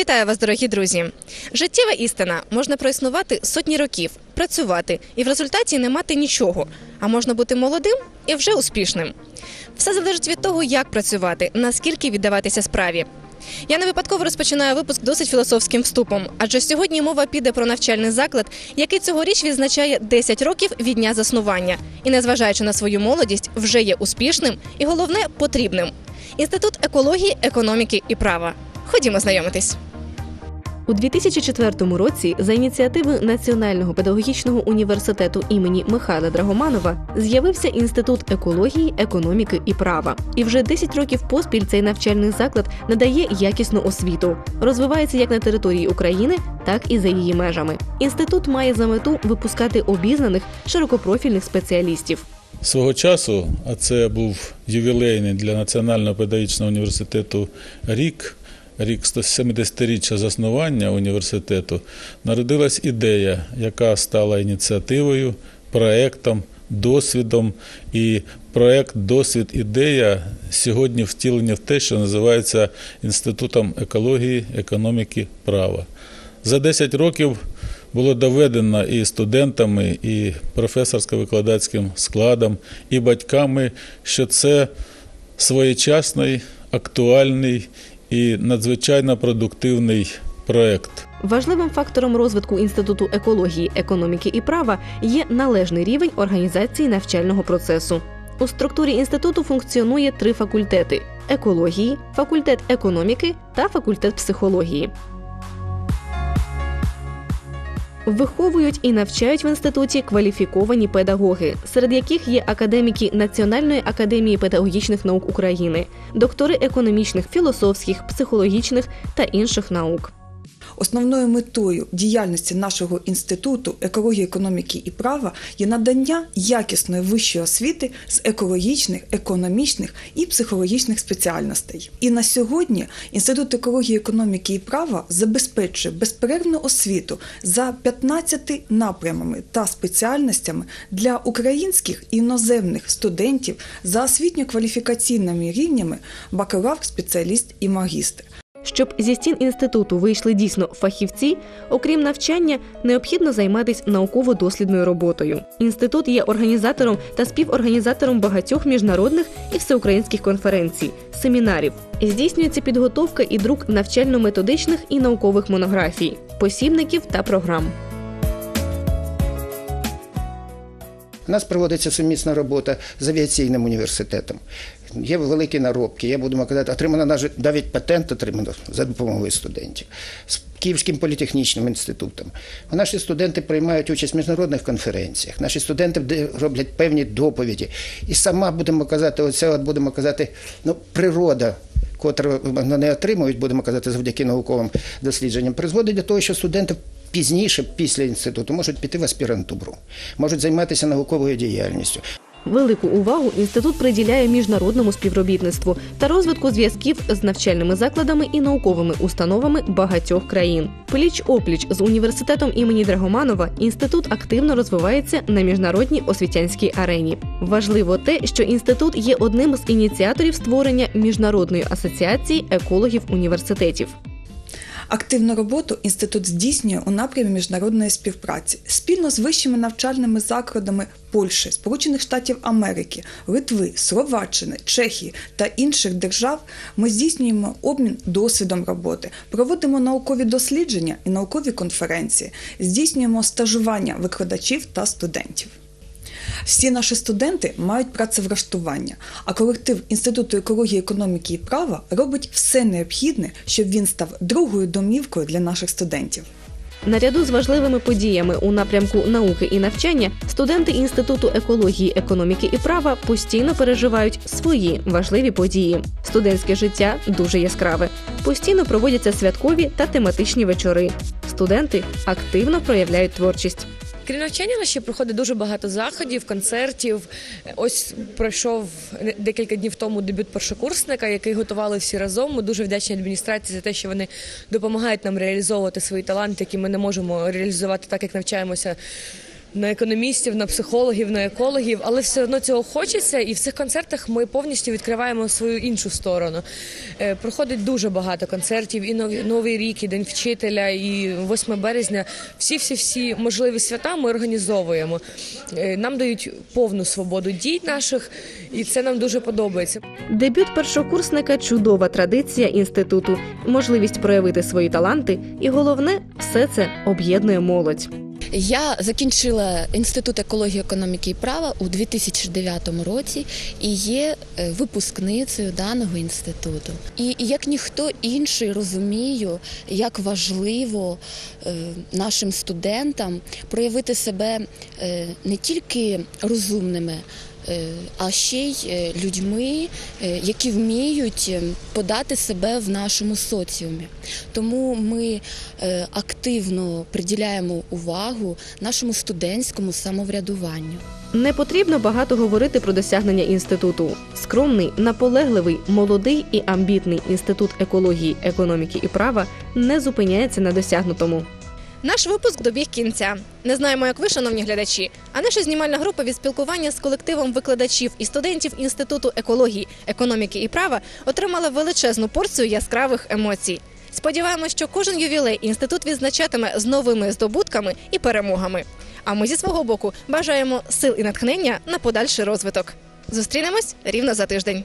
Вітаю вас, дорогі друзі! Життєва істина можна проіснувати сотні років, працювати і в результаті не мати нічого. А можна бути молодим і вже успішним. Все залежить від того, як працювати, наскільки віддаватися справі. Я не випадково розпочинаю випуск досить філософським вступом, адже сьогодні мова піде про навчальний заклад, який цьогоріч відзначає 10 років від дня заснування, і, незважаючи на свою молодість, вже є успішним і головне потрібним. Інститут екології, економіки і права. Ходімо знайомитись. У 2004 році за ініціативи Національного педагогічного університету імені Михайла Драгоманова з'явився інститут екології, економіки і права. І вже 10 років поспіль цей навчальний заклад надає якісну освіту, розвивається як на території України, так і за її межами. Інститут має за мету випускати обізнаних широкопрофільних спеціалістів. Свого часу, а це був ювілейний для Національного педагогічного університету рік, рік 170-річчя заснування університету, народилась ідея, яка стала ініціативою, проектом, досвідом. І проект, досвід, ідея сьогодні втілені в те, що називається Інститутом екології, економіки, права. За 10 років було доведено і студентами, і професорсько-викладацьким складом, і батьками, що це своєчасний, актуальний і надзвичайно продуктивний проект. Важливим фактором розвитку інституту екології, економіки і права є належний рівень організації навчального процесу. У структурі інституту функціонує три факультети: екології, факультет економіки та факультет психології. Виховують і навчають в інституті кваліфіковані педагоги, серед яких є академіки Національної академії педагогічних наук України, доктори економічних, філософських, психологічних та інших наук. Основною метою діяльності нашого інституту екології, економіки і права є надання якісної вищої освіти з екологічних, економічних і психологічних спеціальностей. І на сьогодні інститут екології, економіки і права забезпечує безперервну освіту за 15 напрямами та спеціальностями для українських і іноземних студентів за освітньо-кваліфікаційними рівнями бакалавр, спеціаліст і магістр. Щоб зі стін інституту вийшли дійсно фахівці, окрім навчання, необхідно займатися науково-дослідною роботою. Інститут є організатором та співорганізатором багатьох міжнародних і всеукраїнських конференцій, семінарів. Здійснюється підготовка і друк навчально-методичних і наукових монографій, посібників та програм. У нас проводиться сумісна робота з авіаційним університетом. Є великі наробки. Я будемо казати, отримано навіть патент отримано за допомогою студентів з Київським політехнічним інститутом. Наші студенти приймають участь в міжнародних конференціях. Наші студенти роблять певні доповіді. І сама будемо казати, оце от будемо казати, ну природа. Котре вони отримують, будемо казати, завдяки науковим дослідженням, призводить до того, що студенти пізніше, після інституту, можуть піти в аспірантуру, можуть займатися науковою діяльністю. Велику увагу інститут приділяє міжнародному співробітництву та розвитку зв'язків з навчальними закладами і науковими установами багатьох країн. Пліч опліч з університетом імені Драгоманова інститут активно розвивається на міжнародній освітянській арені. Важливо те, що інститут є одним з ініціаторів створення міжнародної асоціації екологів університетів. Активну роботу інститут здійснює у напрямі міжнародної співпраці спільно з вищими навчальними закладами Польщі, Сполучених Штатів Америки, Литви, Словаччини, Чехії та інших держав. Ми здійснюємо обмін досвідом роботи, проводимо наукові дослідження і наукові конференції, здійснюємо стажування викладачів та студентів. Всі наші студенти мають працевлаштування, а колектив Інституту екології, економіки і права робить все необхідне, щоб він став другою домівкою для наших студентів. Наряду з важливими подіями у напрямку науки і навчання студенти інституту екології, економіки і права постійно переживають свої важливі події. Студентське життя дуже яскраве. Постійно проводяться святкові та тематичні вечори. Студенти активно проявляють творчість. Крім навчання, на ще проходить дуже багато заходів, концертів. Ось пройшов декілька днів тому дебют першокурсника, який готували всі разом. Ми дуже вдячні адміністрації за те, що вони допомагають нам реалізовувати свої таланти, які ми не можемо реалізувати так, як навчаємося на економістів, на психологів, на екологів, але все одно цього хочеться. І в цих концертах ми повністю відкриваємо свою іншу сторону. Е, Проходить дуже багато концертів, і новий рік, і день вчителя, і 8 березня. Всі, всі, всі можливі свята ми організовуємо. Е, Нам дають повну свободу дій наших, і це нам дуже подобається. Дебют першокурсника чудова традиція інституту, можливість проявити свої таланти, і головне, все це об'єднує молодь. Я закінчила інститут екології, економіки і права у 2009 році і є е, випускницею даного інституту. І як ніхто інший розумію, як важливо е, нашим студентам проявити себе е, не тільки розумними. Е, А ще й е, людьми, е, які вміють е, подати себе в нашому соціумі. Тому ми активно приділяємо увагу нашому студентському самоврядуванню. Не потрібно багато говорити про досягнення інституту. Скромний, наполегливий, молодий і амбітний інститут екології, економіки і права не зупиняється на досягнутому. Наш випуск добіг кінця. Не знаємо, як ви, шановні глядачі. А наша знімальна група від спілкування з колективом викладачів і студентів інституту екології, економіки і права отримала величезну порцію яскравих емоцій. Сподіваємось, що кожен ювілей інститут відзначатиме з новими здобутками і перемогами. А ми зі свого боку бажаємо сил і натхнення на подальший розвиток. Зустрінемось рівно за тиждень.